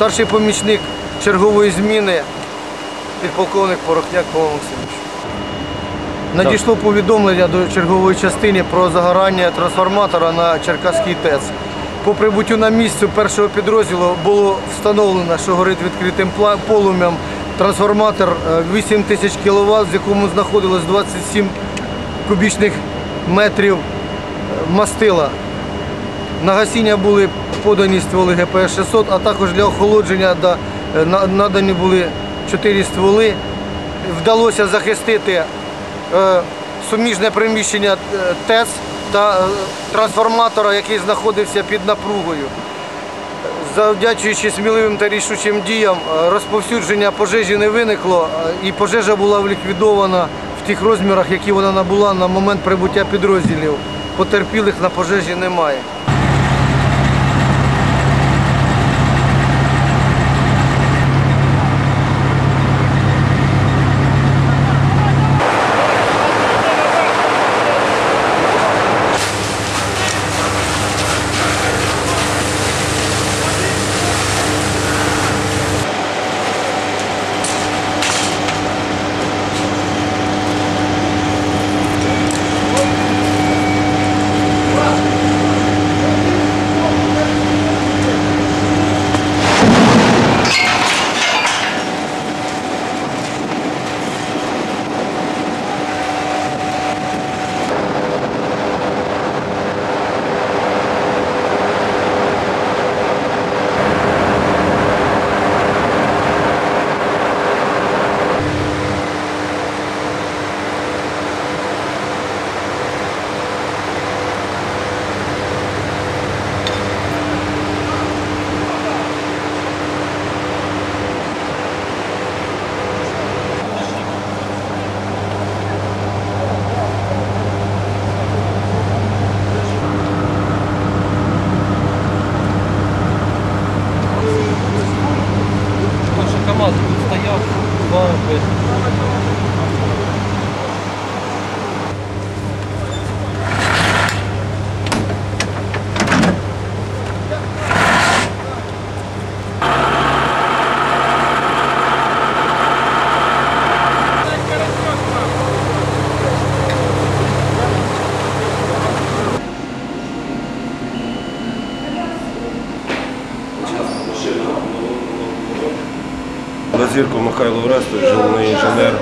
Старший помічник чергової зміни, підполковник Порохняк Павло Максимович. Надійшло повідомлення до чергової частини про загорання трансформатора на Черкаський ТЕЦ. По прибуттю на місце першого підрозділу було встановлено, що горить відкритим полум'ям трансформатор е, 8 тисяч кВт, в якому знаходилось 27 кубічних метрів е, мастила. На гасіння були подані стволи ГПС-600, а також для охолодження е, на- надані були 4 стволи. Вдалося захистити е, суміжне приміщення е, ТЕЦ та трансформатора, який знаходився під напругою. Завдячуючи сміливим та рішучим діям, розповсюдження пожежі не виникло і пожежа була ліквідована в тих розмірах, які вона набула на момент прибуття підрозділів. Потерпілих на пожежі немає. Morgen. Лазірко Михайло Орестович, головний інженер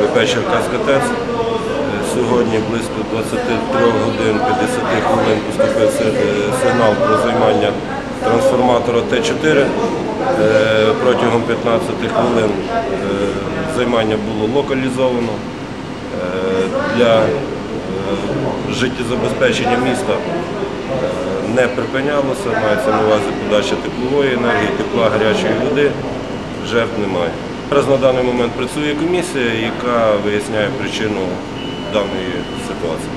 ВП Черкаська ТЕЦ. Е, Сьогодні близько 23 годин 50 хвилин поступив е, сигнал про займання трансформатора Т4. Е, Протягом 15 хвилин е, займання було локалізовано. Для життєзабезпечення міста не припинялося, мається на увазі подача теплової енергії, тепла гарячої води, жертв немає. Зараз на даний момент працює комісія, яка виясняє причину даної ситуації.